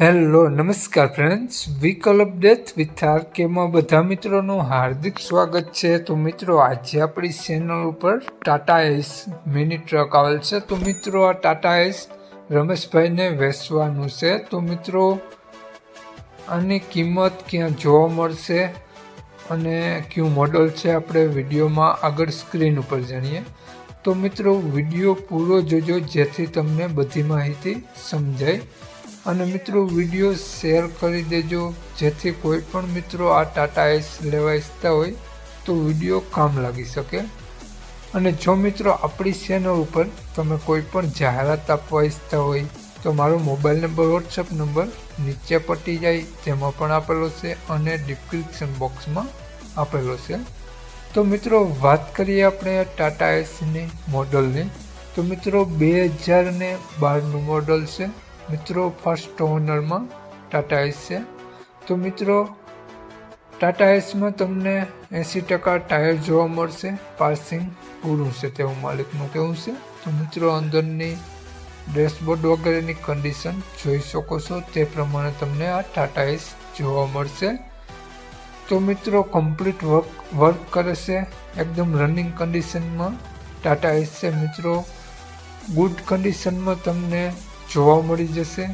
Hello, નમસ્કાર friends vehicle update with આરકેમાં બધા મિત્રોનું હાર્દિક સ્વાગત છે. તો મિત્રો, આજે આપણી ચેનલ ઉપર ટાટા એસ મિની ટ્રક આવેલ છે. તો મિત્રો, આ ટાટા એસ રમેશભાઈને વેચવાનું છે. તો મિત્રો, આની કિંમત ક્યાં જોવા મળશે અને કયું મોડલ છે આપણે વિડીયોમાં આગળ સ્ક્રીન ઉપર જાણીએ. તો મિત્રો, વીડિયો પૂરો જોજો જેથી તમને બધી માહિતી સમજાય. અને મિત્રો, વીડિયો શેર કરી દેજો. જેથી કોઈ પણ મિત્રો આ ટાટા એસ લેવા ઈચ્છતા હોય, તો વીડિયો કામ લાગી શકે. અને જો મિત્રો, આપણી ચેનલ ઉપર તમે કોઈ પણ જાહેરાત આપવા ઈચ્છતા હોય, તો મારો મોબાઈલ નંબર વોટ્સઅપ નંબર નીચે પટી જાય. તેમાં પણ આપેલો છે અને ડિસ્ક્રિપ્શન બોક્સમાં આપેલો છે. તો મિત્રો, વાત કરીએ આપણે ટાટા એસની મોડલની તો મિત્રો, બે હજાર ને બારનું મોડલ છે. મિત્રો ફર્સ્ટ ઓનરમાં ટાટા એસ છે. તો મિત્રો ટાટા એસમાં તમને એંસી ટકા ટાયર જોવા મળશે પાર્સિંગ પૂરું છે તેવું માલિકનું કહેવું છે. તો મિત્રો, અંદરની ડેશબોર્ડ વગેરેની કન્ડિશન જોઈ શકો છો, તે પ્રમાણે તમને આ ટાટા એસ જોવા મળશે. તો મિત્રો કમ્પ્લીટ વર્ક વર્ક કરે છે, એકદમ રનિંગ કન્ડિશનમાં ટાટા એસ છે. મિત્રો ગુડ કન્ડિશનમાં તમને જોવા મળી જશે.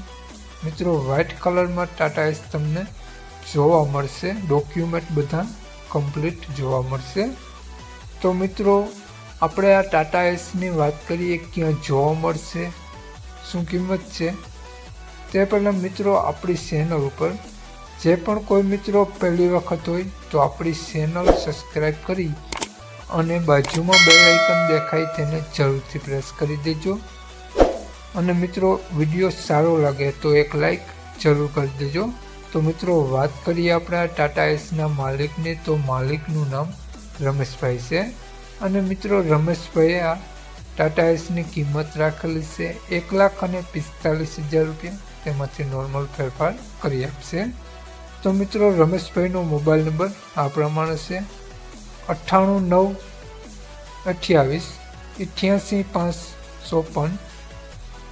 મિત્રો વ્હાઇટ કલરમાં ટાટા એસ તમને જોવા મળશે. ડોક્યુમેન્ટ બધા કમ્પ્લીટ જોવા મળશે. તો મિત્રો, આપણે આ ટાટા એસની વાત કરીએ, ક્યાં જોવા મળશે? શું કિંમત છે? તે પહેલાં મિત્રો, આપણી ચેનલ ઉપર જે પણ કોઈ મિત્રો પહેલી વખત હોય, તો આપણી ચેનલ સબસ્ક્રાઈબ કરી અને બાજુમાં બે આઇકન દેખાય તેને જરૂરથી પ્રેસ કરી દેજો. અને મિત્રો વીડિયો સારો લાગે તો એક લાઈક જરૂર કરી દેજો. તો મિત્રો, વાત કરીએ આપણે ટાટા એસના માલિકની, તો માલિકનું નામ રમેશભાઈ છે. અને મિત્રો, રમેશભાઈએ આ ટાટા એસની કિંમત રાખેલી છે એક લાખ અને પિસ્તાલીસ હજાર રૂપિયા. તેમાંથી નોર્મલ ફેરફાર કરી આપશે. તો મિત્રો, રમેશભાઈનો મોબાઈલ નંબર આ પ્રમાણે છે. અઠ્ઠાણું નવ અઠ્યાવીસ અઠ્યાસી પાંચ ચોપન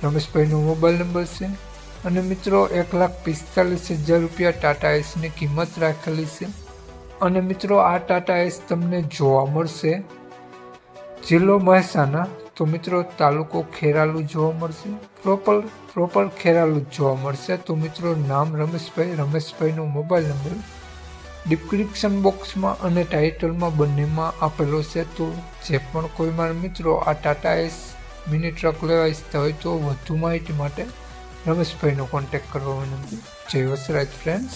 રમેશભાઈનો મોબાઈલ નંબર છે અને મિત્રો એક લાખ પિસ્તાલીસ હજાર રૂપિયા ટાટા એસની કિંમત રાખેલી છે. અને મિત્રો આ ટાટા એસ તમને જોવા મળશે. જિલ્લો મહેસાણા, તો મિત્રો તાલુકો ખેરાલુ જોવા મળશે. પ્રોપર પ્રોપર ખેરાલુ જોવા મળશે. તો મિત્રો નામ રમેશભાઈ, રમેશભાઈનો મોબાઈલ નંબર ડિસ્ક્રિપ્શન બોક્સમાં અને ટાઇટલમાં બંનેમાં આપેલો છે. તો જે પણ કોઈ મારા મિત્રો આ ટાટા એસ મિની ટ્રક લેવા ઈચ્છતા હોય તો વધુ માહિતી માટે રમેશભાઈનો કોન્ટેક્ટ કરવા વિનંતી જય વસરાજ ફ્રેન્ડ્સ